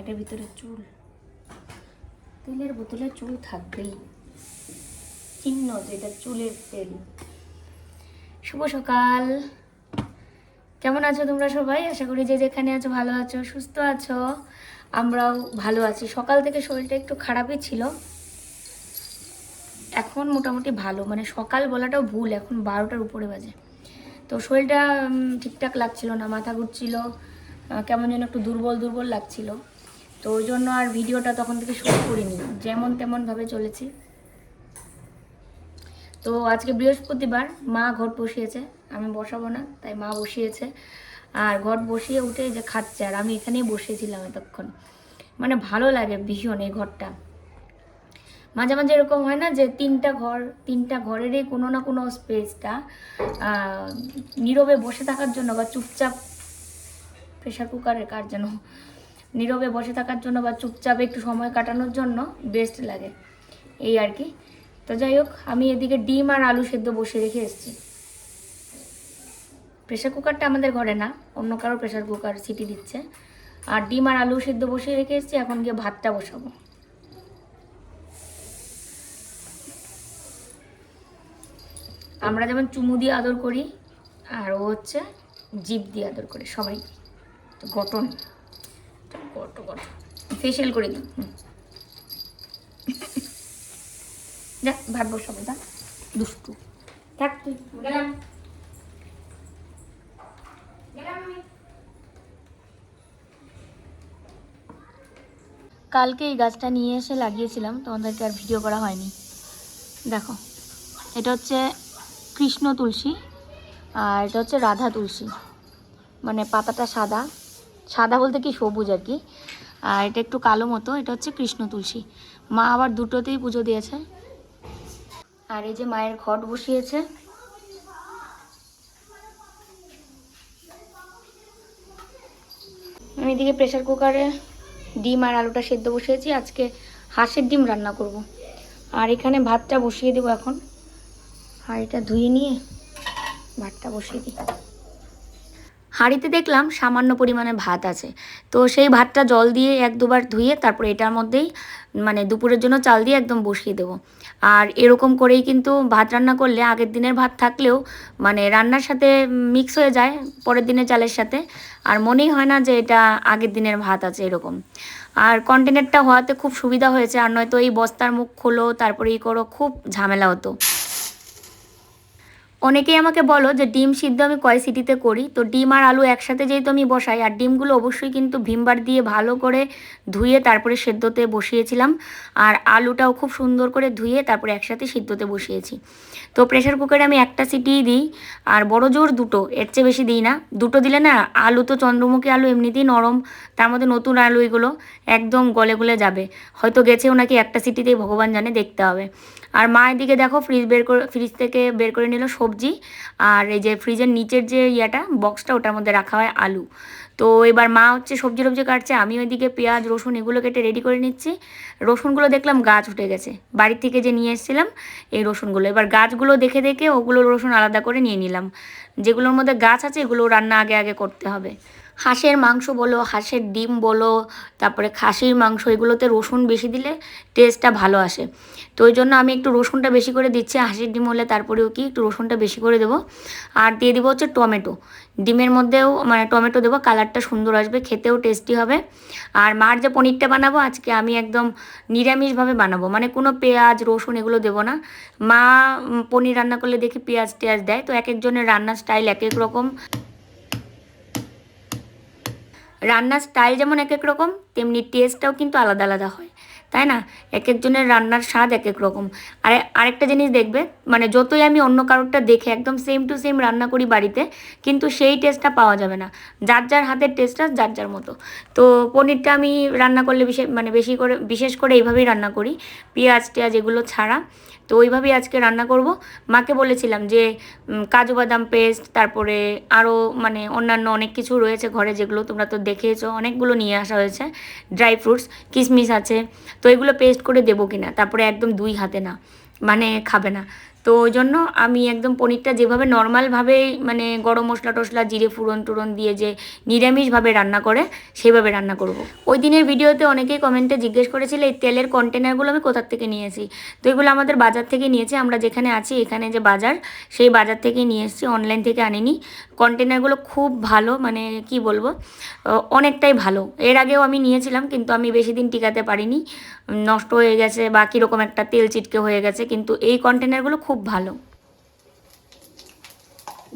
এটার ভিতরে চুল। তেলের বোতলে চুল থাকবেই। চিহ্ন যে এটা চুলের তেল। শুভ সকাল। কেমন আছো তোমরা সবাই? আশা করি যে যেখানে আছো ভালো আছো, সুস্থ আছো। আমরাও ভালো আছি। সকাল থেকে শরীরটা একটু খারাপই ছিল। এখন মোটামুটি ভালো। মানে সকাল বলাটাও ভুল, এখন বারোটার উপরে বাজে। তো শরীরটা ঠিকঠাক লাগছিল না, মাথা ঘুরছিল। কেমন যেন একটু দুর্বল দুর্বল লাগছিল। তো ওই জন্য আর ভিডিওটা তখন থেকে শুরু করিনি, যেমন তেমনভাবে চলেছি। তো আজকে বৃহস্পতিবার, মা ঘট বসিয়েছে, আমি বসাবো না, তাই মা বসিয়েছে। আর ঘট বসিয়ে উঠে যে খাচ্ছে, আর আমি এখানেই বসেছিলাম এতক্ষণ। মানে ভালো লাগে ভীষণ এই ঘরটা মাঝে মাঝে এরকম হয় না যে তিনটা ঘর, তিনটা ঘরেরই কোনো না কোনো স্পেসটা নীরবে বসে থাকার জন্য বা চুপচাপ প্রেশার কুকারের কার যেন নীরবে বসে থাকার জন্য বা চুপচাপ একটু সময় কাটানোর জন্য বেস্ট লাগে। এই আর কি। তো যাই হোক, আমি এদিকে ডিম আর আলু সেদ্ধ বসে রেখে এসেছি। প্রেশার কুকারটা আমাদের ঘরে না, অন্য কারও প্রেশার কুকার সিটি দিচ্ছে। আর ডিম আর আলু সেদ্ধ বসিয়ে রেখে এসেছি, এখন গিয়ে ভাতটা বসাবো। আমরা যেমন চুমু দিয়ে আদর করি, আর ও হচ্ছে জিভ দিয়ে আদর করে, সবাই। তো গঠন। করে দিই। যা ভাত বসাবো যা। দুষ্টু। থাক। তুই গেলাম কালকে এই গাছটা নিয়ে এসে লাগিয়েছিলাম তোমাদেরকে আর ভিডিও করা হয়নি। দেখো এটা হচ্ছে কৃষ্ণ তুলসী আর এটা হচ্ছে রাধা তুলসী। মানে পাতাটা সাদা। সাদা বলতে কি সবুজ আর কি। আর এটা একটু কালো মতো, এটা হচ্ছে কৃষ্ণ তুলসী। মা আবার দুটোতেই পুজো দিয়েছে। আর এই যে মায়ের ঘট বসিয়েছে। আমি এদিকে প্রেশার কুকারে ডিম আর আলুটা সেদ্ধ বসিয়েছি। আজকে হাঁসের ডিম রান্না করব। আর এখানে ভাতটা বসিয়ে দেবো এখন। আর এটা ধুয়ে নিয়ে ভাতটা বসিয়ে দিই। হাঁড়িতে দেখলাম সামান্য পরিমাণে ভাত আছে। তো সেই ভাতটা জল দিয়ে এক দুবার ধুয়ে তারপর এটার মধ্যেই মানে দুপুরের জন্য চাল দিয়ে একদম বসিয়ে দেবো। আর এরকম করেই কিন্তু ভাত রান্না করলে আগের দিনের ভাত থাকলেও মানে রান্নার সাথে মিক্স হয়ে যায় পরের দিনের চালের সাথে। আর মনেই হয় না যে এটা আগের দিনের ভাত আছে এরকম। আর কন্টেনারটা হওয়াতে খুব সুবিধা হয়েছে, আর নয়তো এই বস্তার মুখ খোলো, তারপরে এই করো, খুব ঝামেলা হতো। অনেকেই আমাকে বলো যে ডিম সিদ্ধ আমি কয় সিটিতে করি? তো ডিম আর আলু একসাথে যেহেতু আমি বসাই, আর ডিমগুলো অবশ্যই কিন্তু ভিমবার দিয়ে ভালো করে ধুয়ে তারপরে সেদ্ধতে বসিয়েছিলাম। আর আলুটাও খুব সুন্দর করে ধুয়ে তারপরে একসাথে সিদ্ধতে বসিয়েছি। তো প্রেশার কুকারে আমি একটা সিটিই দিই, আর বড় জোর দুটো, এর চেয়ে বেশি দিই না। দুটো দিলে না, আলু তো চন্দ্রমুখী আলু এমনিতেই নরম, তার মধ্যে নতুন আলু এগুলো একদম গলে গলে যাবে। হয়তো গেছেও নাকি একটা সিটিতেই ভগবান জানে দেখতে হবে। আর মা এদিকে দেখো ফ্রিজ বের করে ফ্রিজ থেকে বের করে নিল সবজি। আর এই যে ফ্রিজের নিচের যে ইয়াটা বক্সটা ওটার মধ্যে রাখা হয় আলু। তো এবার মা হচ্ছে সবজি টবজি কাটছে আমি ওইদিকে পেঁয়াজ, রসুন এগুলো কেটে রেডি করে নিচ্ছি। রসুনগুলো দেখলাম গাছ উঠে গেছে। বাড়ির থেকে যে নিয়ে এসেছিলাম, এই রসুনগুলো। এবার গাছগুলো দেখে দেখে ওগুলো রসুন আলাদা করে নিয়ে নিলাম। যেগুলোর মধ্যে গাছ আছে, এগুলো রান্না আগে আগে করতে হবে। হাঁসের মাংস বলো, হাঁসের ডিম বলো, তারপরে খাসির মাংস, এগুলোতে রসুন বেশি দিলে টেস্টটা ভালো আসে। তো ওই জন্য আমি একটু রসুনটা বেশি করে দিচ্ছি হাঁসের ডিম হলে তারপরেও কি একটু রসুনটা বেশি করে দেবো। আর দিয়ে দেবো হচ্ছে টমেটো। ডিমের মধ্যেও মানে টমেটো দেবো, কালারটা সুন্দর আসবে, খেতেও টেস্টি হবে। আর মার যে পনিরটা বানাবো, আজকে আমি একদম নিরামিষভাবে বানাবো। মানে কোনো পেঁয়াজ, রসুন এগুলো দেবো না। মা পনির রান্না করলে দেখি পেঁয়াজ টেয়াজ দেয়। তো এক একজনের রান্নার স্টাইল এক এক রকম। রান্নার স্টাইল যেমন এক এক রকম, তেমনি টেস্টটাও কিন্তু আলাদা আলাদা হয়। তাই না? এক একজনের রান্নার স্বাদ এক এক রকম। আর, আরেকটা জিনিস দেখবে মানে যতই আমি অন্য কারোরটা দেখে একদম সেম টু সেম রান্না করি বাড়িতে, কিন্তু সেই টেস্টটা পাওয়া যাবে না। যার যার হাতের টেস্টটা যার যার মতো। তো পনিরটা আমি রান্না করলে বিশেষ মানে বেশি করে, বিশেষ করে এইভাবেই রান্না করি। পেঁয়াজ টেয়াজ এগুলো ছাড়া। তো ওইভাবেই আজকে রান্না করব। মাকে বলেছিলাম যে কাজু বাদাম পেস্ট, তারপরে আরও মানে অন্যান্য অনেক কিছু রয়েছে ঘরে যেগুলো তোমরা তো দেখেছ, অনেকগুলো নিয়ে আসা হয়েছে। ড্রাই ফ্রুটস কিশমিশ আছে। তো এগুলো পেস্ট করে দেবো কিনা? তারপরে একদম দুই হাতে না মানে খাবে না। তো ওই জন্য আমি একদম পনিরটা যেভাবে নর্মালভাবে মানে গরম মশলা টশলা জিরে ফুরন টুরন দিয়ে যে নিরামিষভাবে রান্না করে, সেইভাবে রান্না করব। ওই দিনের ভিডিওতে অনেকেই কমেন্টে জিজ্ঞেস করেছিল, এই তেলের কন্টেনারগুলো আমি কোথার থেকে নিয়েছি? তো এগুলো আমাদের বাজার থেকে নিয়েছি, আমরা যেখানে আছি এখানে যে বাজার, সেই বাজার থেকে নিয়ে এসেছি অনলাইন থেকে আনিনি। কন্টেনারগুলো খুব ভালো মানে কি বলব অনেকটাই ভালো। এর আগেও আমি নিয়েছিলাম, কিন্তু আমি বেশি দিন টিকাতে পারিনি। নষ্ট হয়ে গেছে বা কীরকম একটা তেল চিটকে হয়ে গেছে, কিন্তু এই কন্টেনারগুলো খুব ভালো।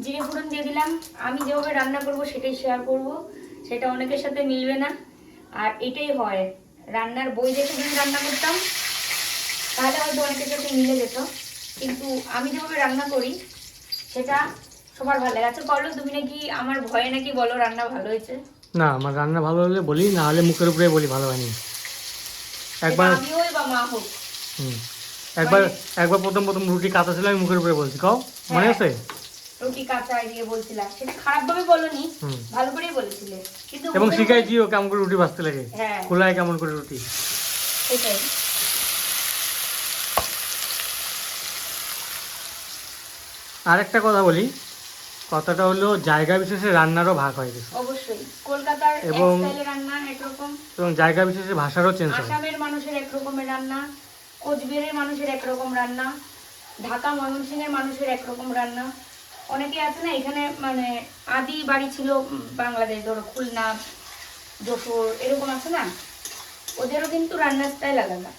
জিরে ফোড়ন দিয়ে দিলাম। আমি যেভাবে রান্না করব সেটাই শেয়ার করব। সেটা অনেকের সাথে মিলবে না। আর এটাই হয় রান্নার বই দেখে যদি রান্না করতাম তাহলে হয়তো অনেকের সাথে মিলে যেত। কিন্তু আমি যেভাবে রান্না করি সেটা সবার ভালো লাগে। আচ্ছা বলো তুমি নাকি আমার ভয়ে নাকি বলো রান্না ভালো হয়েছে? না আমার রান্না ভালো হলে বলি না হলে মুখের উপরে বলি ভালো হয়নি। একবার আমি হই বা মা হোক। হুম। একবার একবার প্রথম প্রথম রুটি কাঁচা ছিল আমি মুখের উপরে বলছি। কও মনে হ্যাঁ। আছে রুটি কাঁচা দিয়ে বলছিলাম। সেটা খারাপ ভাবে বলনি ভালো করেই বলেছিলে। কিন্তু এবং শিখাইছিও কেমন করে রুটি ভাজতে লাগে। হ্যাঁ। খোলায় কেমন করে রুটি। সেটাই। আর একটা কথা বলি কথাটা হলো জায়গা বিশেষে রান্নারও ভাগ হয়ে গেছে। অবশ্যই। কলকাতার এবং- জায়গা বিশেষে ভাষারও চেঞ্জ হয়। আসামের মানুষের এক রকমের রান্না। কোচবিহারের মানুষের এক রকম রান্না, ঢাকা ময়মনসিংহের মানুষের এক রকম রান্না। অনেকে আছে না, এখানে মানে আদি বাড়ি ছিল বাংলাদেশ, ধরো খুলনা যশোর এরকম আছে না? ওদেরও কিন্তু রান্নার স্টাইল আলাদা।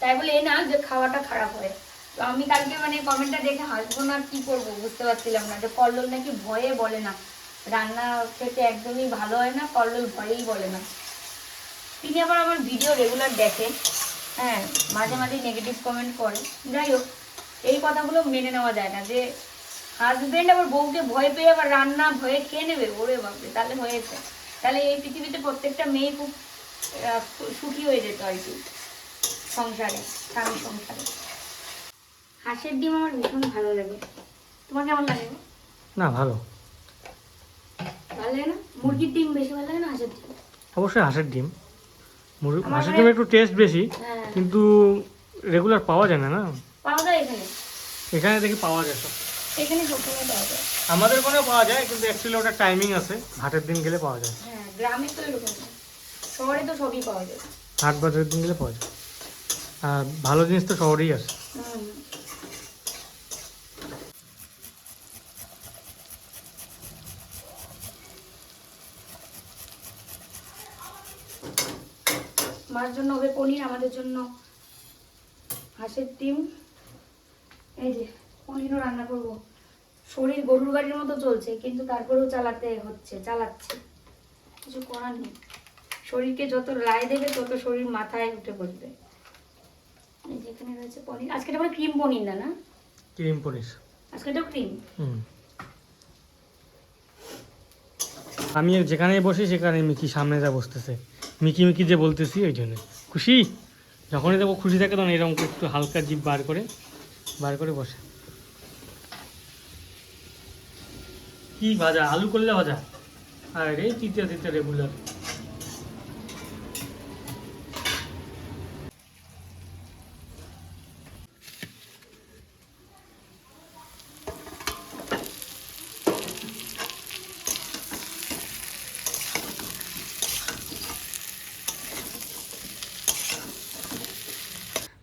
তাই বলে, এ না, যে খাওয়াটা খারাপ হয়। তো আমি কালকে মানে কমেন্টটা দেখে হাসবো না কি করব, বুঝতে পারছিলাম না। যে কল্লোল নাকি ভয়ে বলে না। রান্না খেতে একদমই ভালো হয় না, কল্লোল ভয়েই বলে না। তিনি আবার আমার ভিডিও রেগুলার দেখে হ্যাঁ মাঝে মাঝে নেগেটিভ কমেন্ট করে যাই হোক এই কথাগুলো মেনে নেওয়া যায় না যে হাজবেন্ড আবার বউকে ভয় পেয়ে আবার রান্না ভয়ে খেয়ে নেবে। ওরে বাপরে তাহলে হয়েছে। তাহলে এই পৃথিবীতে প্রত্যেকটা মেয়ে খুব সুখী হয়ে যেত আর কি সংসারে স্বামী সংসারে। হাঁসের ডিম আমার ভীষণ ভালো লাগে। তোমার কেমন লাগে? না ভালো। ভালো লাগে না? মুরগির ডিম বেশি ভালো লাগে না হাঁসের ডিম? অবশ্যই হাঁসের ডিম। আমার হাঁসের মানে- একটু টেস্ট বেশি হ্যাঁ। কিন্তু রেগুলার পাওয়া যায় না না? পাওয়া যায় এখানে। এখানে দেখি পাওয়া যায় সব। এখানে দোকানে পাওয়া যায়। আমাদের ওখানে পাওয়া যায় কিন্তু অ্যাকচুয়ালি ওটা টাইমিং আছে। হাটের দিন গেলে পাওয়া যায়। হ্যাঁ গ্রামে তো এরকম শহরে তো সবই পাওয়া যায়। হাট বাজারের দিন গেলে পাওয়া যায়। আর ভালো জিনিস তো শহরেই আছে। মার জন্য হবে পনির আমাদের জন্য হাঁসের ডিম। এই যে পনিরও রান্না করব। শরীর গরুর গাড়ির মতো চলছে কিন্তু তারপরেও চালাতে হচ্ছে চালাচ্ছে। কিছু করার নেই। শরীরকে যত রায় দেবে তত শরীর মাথায় উঠে পড়বে এই যেখানে রয়েছে পনির। আজকে এটা ক্রিম পনির না না? ক্রিম পনির। আজকে এটাও ক্রিম? হুম। আমি যেখানেই বসি সেখানে মিকি সামনে যা বসতেছে। মিকি মিকি যে বলতেছি, ওই জন্য। খুশি? যখনই দেখো খুশি থাকে, তখন এরকম একটু হালকা জিভ বার করে বার করে বসে। কি ভাজা? আলু করলে ভাজা? আরে তৃতীয় তৃতীয় রেগুলার।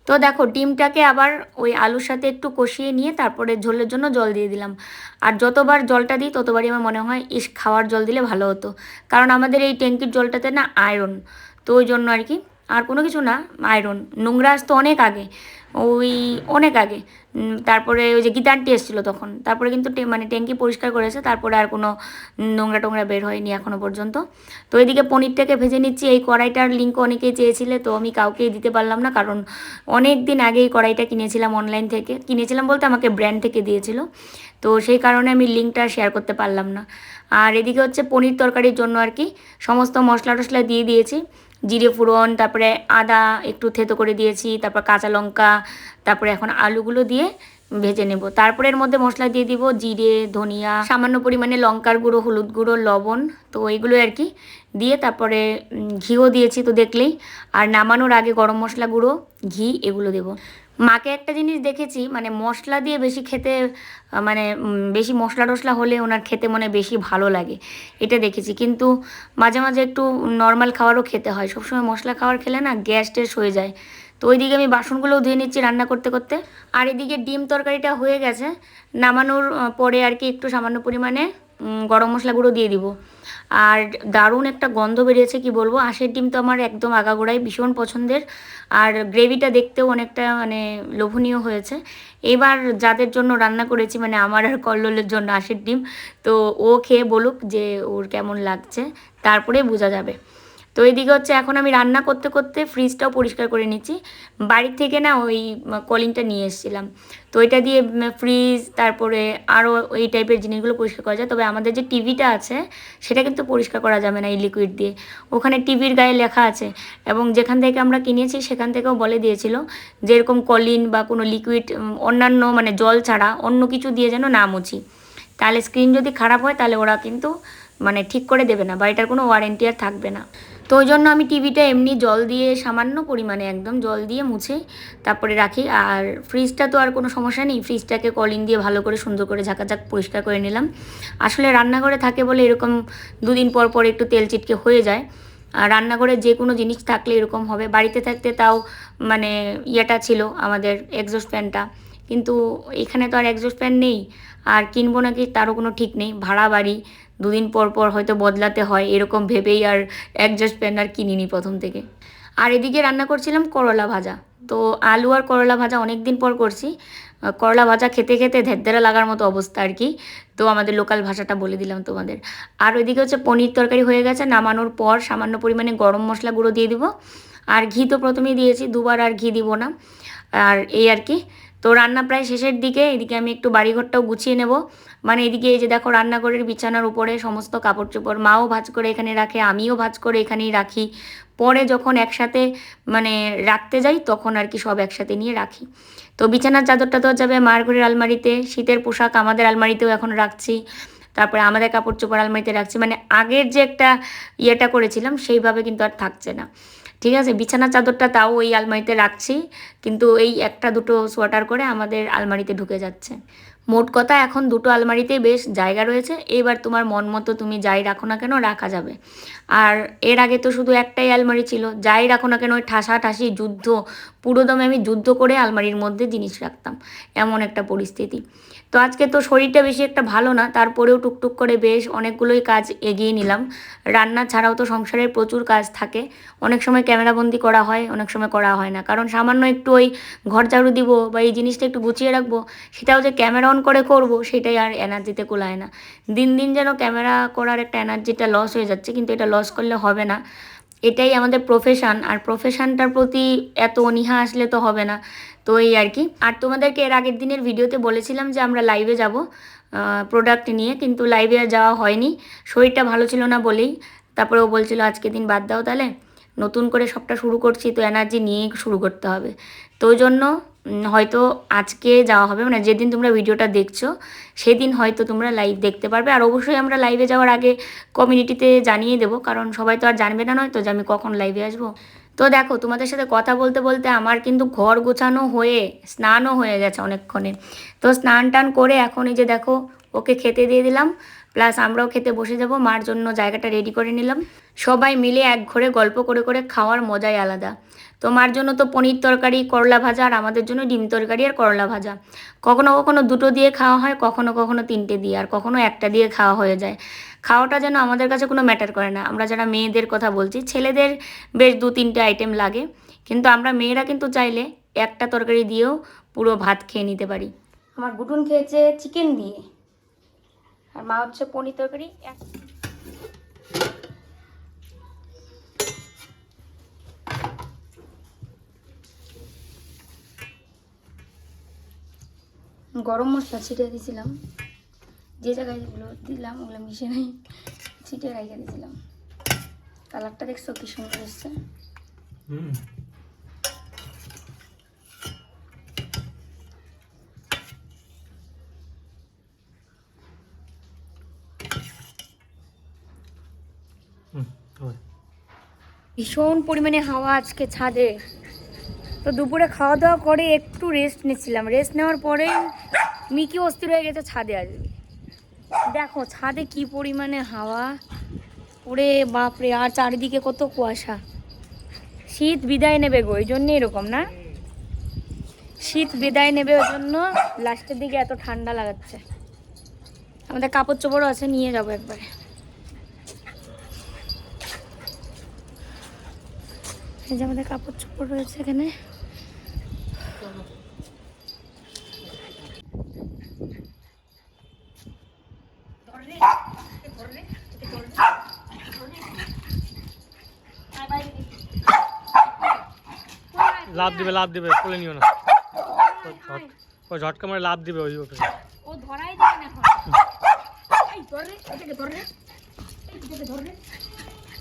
তো দেখো, ডিমটাকে আবার ওই আলুর সাথে একটু কষিয়ে নিয়ে তারপরে ঝোলের জন্য জল দিয়ে দিলাম। আর যতবার জলটা দিই, ততবারই আমার মনে হয়, ইস, খাওয়ার জল দিলে ভালো হতো। কারণ আমাদের এই ট্যাঙ্কির জলটাতে না আয়রন তো ওই জন্য আর কি আর কোনো কিছু না আয়রন নোংরা আসতো অনেক আগে, ওই অনেক আগে। তারপরে ওই যে গীতান্টি এসেছিল তখন, তারপরে কিন্তু মানে ট্যাঙ্কি পরিষ্কার করেছে, তারপরে আর কোনো নোংরা টোংরা বের হয়নি এখনও পর্যন্ত। তো এদিকে পনিরটাকে ভেজে নিচ্ছি, এই কড়াইটার লিঙ্ক অনেকেই চেয়েছিলে, তো আমি কাউকেই দিতে পারলাম না, কারণ অনেক দিন আগে এই কড়াইটা কিনেছিলাম অনলাইন থেকে, কিনেছিলাম বলতে আমাকে ব্র্যান্ড থেকে দিয়েছিল, তো সেই কারণে আমি লিঙ্কটা শেয়ার করতে পারলাম না। আর এদিকে হচ্ছে পনির তরকারির জন্য আর কি, সমস্ত মশলা টশলা দিয়ে দিয়েছি। জিরে ফোড়ন, তারপরে আদা একটু থেতো করে দিয়েছি, তারপর কাঁচা লঙ্কা, তারপরে এখন আলুগুলো দিয়ে ভেজে নেব। তারপরে এর মধ্যে মশলা দিয়ে দিব জিরে, ধনিয়া, সামান্য পরিমাণে লঙ্কার গুঁড়ো, হলুদ গুঁড়ো, লবণ, তো এইগুলো আর কি। দিয়ে তারপরে ঘিও দিয়েছি তো দেখলেই। আর নামানোর আগে গরম মশলা গুঁড়ো, ঘি এগুলো দেবো। মাকে একটা জিনিস দেখেছি মানে মশলা দিয়ে বেশি খেতে মানে বেশি মশলা টশলা হলে ওনার খেতে মনে বেশি ভালো লাগে। এটা দেখেছি। কিন্তু মাঝে মাঝে একটু নর্মাল খাবারও খেতে হয়। সবসময় মশলা খাবার খেলে না গ্যাস টেস হয়ে যায়। তো ওইদিকে আমি বাসনগুলোও ধুয়ে নিচ্ছি রান্না করতে করতে। আর এদিকে ডিম তরকারিটা হয়ে গেছে। নামানোর পরে আর কি একটু সামান্য পরিমাণে গরম মশলা গুঁড়ো দিয়ে দিব। আর দারুণ একটা গন্ধ বেরিয়েছে, কি বলব? আঁশের ডিম তো আমার একদম আগাগোড়াই ভীষণ পছন্দের। আর গ্রেভিটা দেখতেও অনেকটা মানে লোভনীয় হয়েছে। এবার যাদের জন্য রান্না করেছি মানে আমার আর কল্লোলের জন্য আঁশের ডিম, তো ও খেয়ে বলুক যে ওর কেমন লাগছে, তারপরে বোঝা যাবে। তো এদিকে হচ্ছে এখন আমি রান্না করতে করতে ফ্রিজটাও পরিষ্কার করে নিচ্ছি। বাড়ির থেকে না ওই কলিংটা নিয়ে এসেছিলাম। তো এটা দিয়ে ফ্রিজ তারপরে আরও এই টাইপের জিনিসগুলো পরিষ্কার করা যায়। তবে আমাদের যে টিভিটা আছে, সেটা কিন্তু পরিষ্কার করা যাবে না এই লিকুইড দিয়ে। ওখানে টিভির গায়ে লেখা আছে এবং যেখান থেকে আমরা কিনেছি, সেখান থেকেও বলে দিয়েছিল যে এরকম কলিন বা কোনো লিকুইড অন্যান্য মানে জল ছাড়া অন্য কিছু দিয়ে যেন না মুছি। তাহলে স্ক্রিন যদি খারাপ হয়, তাহলে ওরা কিন্তু মানে ঠিক করে দেবে না বা এটার কোনো ওয়ারেন্টি আর থাকবে না। তো ওই জন্য আমি টিভিটা এমনি জল দিয়ে, সামান্য পরিমাণে একদম জল দিয়ে মুছে তারপরে রাখি। আর ফ্রিজটা তো আর কোনো সমস্যা নেই ফ্রিজটাকে কলিন দিয়ে ভালো করে সুন্দর করে ঝাঁকাঝাক পরিষ্কার করে নিলাম। আসলে রান্নাঘরে থাকে বলে এরকম দুদিন পর পর একটু তেল চিটকে হয়ে যায়। আর রান্নাঘরে যে কোনো জিনিস থাকলে এরকম হবে। বাড়িতে থাকতে তাও মানে ইয়েটা ছিল আমাদের এক্সস্ট ফ্যানটা কিন্তু এখানে তো আর এক্সস্ট ফ্যান নেই। আর কিনবো নাকি তারও কোনো ঠিক নেই। ভাড়া বাড়ি। দুদিন পর পর হয়তো বদলাতে হয়, এরকম ভেবেই আর অ্যাডজাস্ট ফ্যান আর কিনিনি প্রথম থেকে। আর এদিকে রান্না করছিলাম করলা ভাজা। তো আলু আর করলা ভাজা অনেক দিন পর করছি। করলা ভাজা খেতে খেতে ধেদ্দেরা লাগার মতো অবস্থা আর কি। তো আমাদের লোকাল ভাষাটা বলে দিলাম তোমাদের। আর ওইদিকে হচ্ছে পনির তরকারি হয়ে গেছে, নামানোর পর সামান্য পরিমাণে গরম মশলা গুঁড়ো দিয়ে দিব। আর ঘি তো প্রথমেই দিয়েছি, দুবার আর ঘি দিব না। আর এই আর কি তো রান্না প্রায় শেষের দিকে, এদিকে আমি একটু বাড়িঘরটাও গুছিয়ে নেব। মানে এদিকে এই যে দেখো রান্নাঘরের বিছানার উপরে সমস্ত কাপড় চোপড় মাও ভাজ করে এখানে রাখে, আমিও ভাজ করে এখানেই রাখি। পরে যখন একসাথে মানে রাখতে যাই, তখন আর কি সব একসাথে নিয়ে রাখি। তো বিছানার চাদরটা তো যাবে মার ঘরের আলমারিতে, শীতের পোশাক আমাদের আলমারিতেও এখন রাখছি। তারপরে আমাদের কাপড় চোপড় আলমারিতে রাখছি। মানে আগের যে একটা ইয়েটা করেছিলাম, সেইভাবে কিন্তু আর থাকছে না। ঠিক আছে? বিছানার চাদরটা তাও ওই আলমারিতে রাখছি। কিন্তু এই একটা দুটো সোয়াটার করে আমাদের আলমারিতে ঢুকে যাচ্ছে। মোট কথা এখন দুটো আলমারিতেই বেশ জায়গা রয়েছে। এবার তোমার মন মতো তুমি যাই রাখো না কেন রাখা যাবে। আর এর আগে তো শুধু একটাই আলমারি ছিল। যাই রাখো না কেন ওই ঠাসা ঠাসি যুদ্ধ পুরোদমে আমি যুদ্ধ করে আলমারির মধ্যে জিনিস রাখতাম। এমন একটা পরিস্থিতি। তো আজকে তো শরীরটা বেশি একটা ভালো না, তারপরেও টুকটুক করে বেশ অনেকগুলোই কাজ এগিয়ে নিলাম। রান্না ছাড়াও তো সংসারের প্রচুর কাজ থাকে। অনেক সময় ক্যামেরাবন্দি করা হয়, অনেক সময় করা হয় না। কারণ সামান্য একটু ওই ঘর ঝাড়ু দিব বা এই জিনিসটা একটু গুছিয়ে রাখব, সেটাও যে ক্যামেরা অন করে করব, সেটাই আর এনার্জিতে কোলায় না। দিন দিন যেন ক্যামেরা করার একটা এনার্জিটা লস হয়ে যাচ্ছে, কিন্তু এটা লস করলে হবে না। এটাই আমাদের প্রফেশন আর প্রফেশনটার প্রতি এত অনীহা আসলে তো হবে না। তো এই আর কি। আর তোমাদেরকে এর আগের দিনের ভিডিওতে বলেছিলাম যে আমরা লাইভে যাব প্রোডাক্ট নিয়ে, কিন্তু লাইভে আর যাওয়া হয়নি। শরীরটা ভালো ছিল না বলেই। তারপরে ও বলছিল, আজকে দিন বাদ দাও তাহলে। নতুন করে সবটা শুরু করছি, তো এনার্জি নিয়েই শুরু করতে হবে। তো জন্য হয়তো আজকে যাওয়া হবে মানে যেদিন তোমরা ভিডিওটা দেখছ, সেদিন হয়তো তোমরা লাইভ দেখতে পারবে। আর অবশ্যই আমরা লাইভে যাওয়ার আগে কমিউনিটিতে জানিয়ে দেবো, কারণ সবাই তো আর জানবে না নয়তো যে আমি কখন লাইভে আসব। তো দেখো, তোমাদের সাথে কথা বলতে বলতে আমার কিন্তু ঘর গোছানো হয়ে, স্নানও হয়ে গেছে অনেকক্ষণে। তো স্নান টান করে এখন এই যে দেখো, ওকে খেতে দিয়ে দিলাম। প্লাস আমরাও খেতে বসে যাব, মার জন্য জায়গাটা রেডি করে নিলাম। সবাই মিলে এক ঘরে গল্প করে করে খাওয়ার মজাই আলাদা। তো মার জন্য তো পনির তরকারি, করলা ভাজা আর আমাদের জন্য ডিম তরকারি আর করলা ভাজা। কখনো কখনো দুটো দিয়ে খাওয়া হয়, কখনো কখনো তিনটে দিয়ে আর কখনো একটা দিয়ে খাওয়া হয়ে যায়। খাওয়াটা যেন আমাদের কাছে কোনো ম্যাটার করে না। আমরা যারা মেয়েদের কথা বলছি, ছেলেদের বেশ দু তিনটে আইটেম লাগে। কিন্তু আমরা মেয়েরা কিন্তু চাইলে একটা তরকারি দিয়েও পুরো ভাত খেয়ে নিতে পারি। আমার গুটুন খেয়েছে চিকেন দিয়ে। মা হচ্ছে পনির তরকারি গরম মশলা ছিটিয়ে দিয়েছিলাম। যে জায়গায় যেগুলো দিলাম, ওগুলো মিশে নাই ছিটিয়ে রেখে দিয়েছিলাম। কালারটা দেখছ কি সুন্দর এসছে? হুম হুম হবে। ভীষণ পরিমাণে হাওয়া আজকে ছাদে। তো দুপুরে খাওয়া দাওয়া করে একটু রেস্ট নিচ্ছিলাম। রেস্ট নেওয়ার পরে মিকি অস্থির হয়ে গেছে ছাদে আসবে দেখো, ছাদে কি পরিমাণে হাওয়া। ওরে বাপরে, আর চারিদিকে কত কুয়াশা। শীত বিদায় নেবে গো, এই জন্য এরকম না? শীত বিদায় নেবে ওই জন্য লাস্টের দিকে এত ঠান্ডা লাগাচ্ছে। আমাদের কাপড় চোপড়ও আছে, নিয়ে যাব একবারে। এই যে আমাদের কাপড় চোপড় রয়েছে এখানে। লাভ দিবে লাভ দিবে কোলে নিও না। ও ঝটকা মারে লাভ দিবে ওই ওপরে ও ধরাই দেবে না এই ধর রে এটাকে ধর রে। এটাকে ধর রে।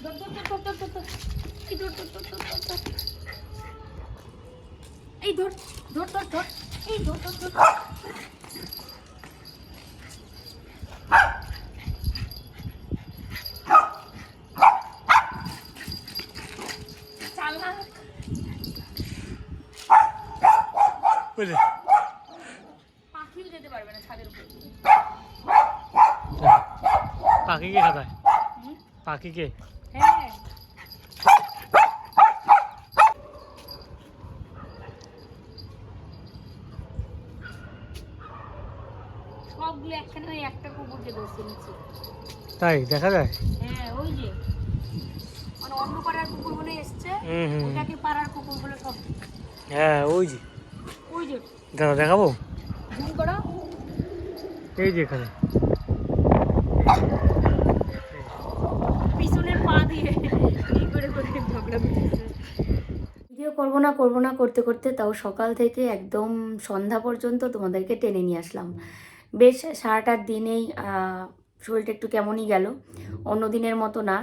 ধর ধর ধর ধর ধর ধর। এই ধর ধর ধর ধর ধর ধর। এই ধর ধর ধর ধর। এই ধর ধর ধর চালাক বুঝলি পাখিও যেতে পারবে না ছাদের উপরে। পাখিকে খাতায়? হুম? পাখিকে তাই দেখা যায়? হ্যাঁ ওই যে। মানে অন্য পাড়ার কুকুরগুলো এসছে ওটাকে পাড়ার কুকুরগুলো সব। হ্যাঁ ওই যে। ওই যে। দাদা দেখাবো? জুম করো। এই যে এখানে। পিছনের পা দিয়ে কি করে করে ঝগড়া করতেছে। ভিডিও করব না করব না করতে করতে তাও সকাল থেকে একদম সন্ধ্যা পর্যন্ত তোমাদেরকে টেনে নিয়ে আসলাম। বেশ সারাটার দিনেই শরীরটা একটু কেমনই গেল। অন্য দিনের মতো না।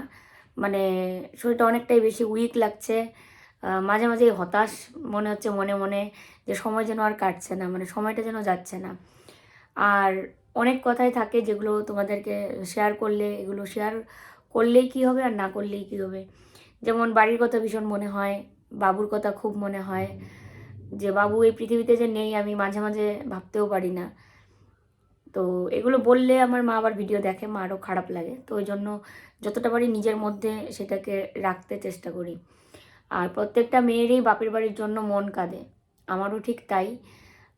মানে শরীরটা অনেকটাই বেশি উইক লাগছে। মাঝে মাঝে হতাশ মনে হচ্ছে মনে মনে যে সময় যেন আর কাটছে না মানে সময়টা যেন যাচ্ছে না। আর অনেক কথাই থাকে যেগুলো তোমাদেরকে শেয়ার করলে, এগুলো শেয়ার করলেই কি হবে আর না করলেই কি হবে। যেমন বাড়ির কথা ভীষণ মনে হয়, বাবুর কথা খুব মনে হয়, যে বাবু এই পৃথিবীতে যে নেই আমি মাঝে মাঝে ভাবতেও পারি না। তো এগুলো বললে আমার মা আবার ভিডিও দেখে, মা আরও খারাপ লাগে। তো ওই জন্য যতটা পারি নিজের মধ্যে সেটাকে রাখতে চেষ্টা করি। আর প্রত্যেকটা মেয়েরই বাপের বাড়ির জন্য মন কাঁদে। আমারও ঠিক তাই।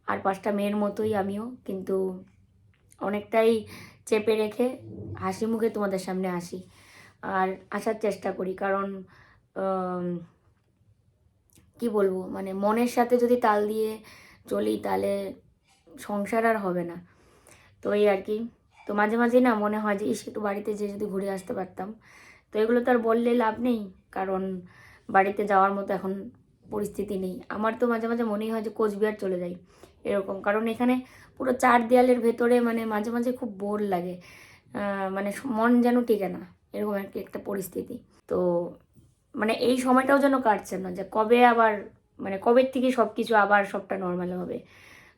আর পাঁচটা মেয়ের মতোই আমিও। কিন্তু অনেকটাই চেপে রেখে হাসি মুখে তোমাদের সামনে আসি। আর আসার চেষ্টা করি। কারণ কি বলব? মানে মনের সাথে যদি তাল দিয়ে চলি তাহলে সংসার আর হবে না। তো এই আর কি। তো মাঝে মাঝে না মনে হয় যে, ইস, একটু বাড়িতে যে যদি ঘুরে আসতে পারতাম। তো এগুলো তো আর বললে লাভ নেই, কারণ বাড়িতে যাওয়ার মতো এখন পরিস্থিতি নেই। আমার তো মাঝে মাঝে মনেই হয় যে, কোচবিহার চলে যাই এরকম। কারণ এখানে পুরো চার দেয়ালের ভেতরে মানে মাঝে মাঝে খুব বোর লাগে। মানে মন যেন টিকে না, এরকম আর কি একটা পরিস্থিতি। তো মানে এই সময়টাও যেন কাটছে না যে, কবে আবার মানে কবে থেকে সব কিছু আবার সবটা নর্মাল হবে।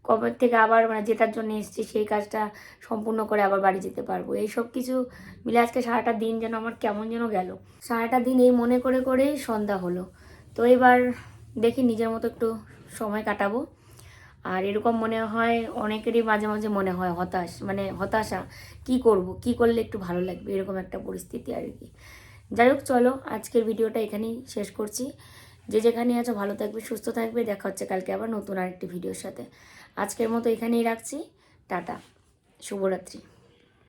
কবে থেকে আবার মানে যেটার জন্য এসেছি, সেই কাজটা সম্পূর্ণ করে আবার বাড়ি যেতে পারব। এই সব কিছু মিলে আজকে সারাটা দিন যেন আমার কেমন যেন গেল। সারাটা দিন এই মনে করে করেই সন্ধ্যা হলো। তো এবার দেখি নিজের মতো একটু সময় কাটাবো। আর এরকম মনে হয়, অনেকেরই মাঝে মাঝে মনে হয় হতাশ মানে হতাশা, কি করব, কি করলে একটু ভালো লাগবে, এরকম একটা পরিস্থিতি আর কি। যাই হোক, চলো আজকের ভিডিওটা এখানেই শেষ করছি। যে যেখানে আছো ভালো থাকবে, সুস্থ থাকবে, দেখা হচ্ছে কালকে আবার নতুন আরেকটি ভিডিওর সাথে। আজকের মতো এখানেই রাখছি। টাটা। শুভরাত্রি।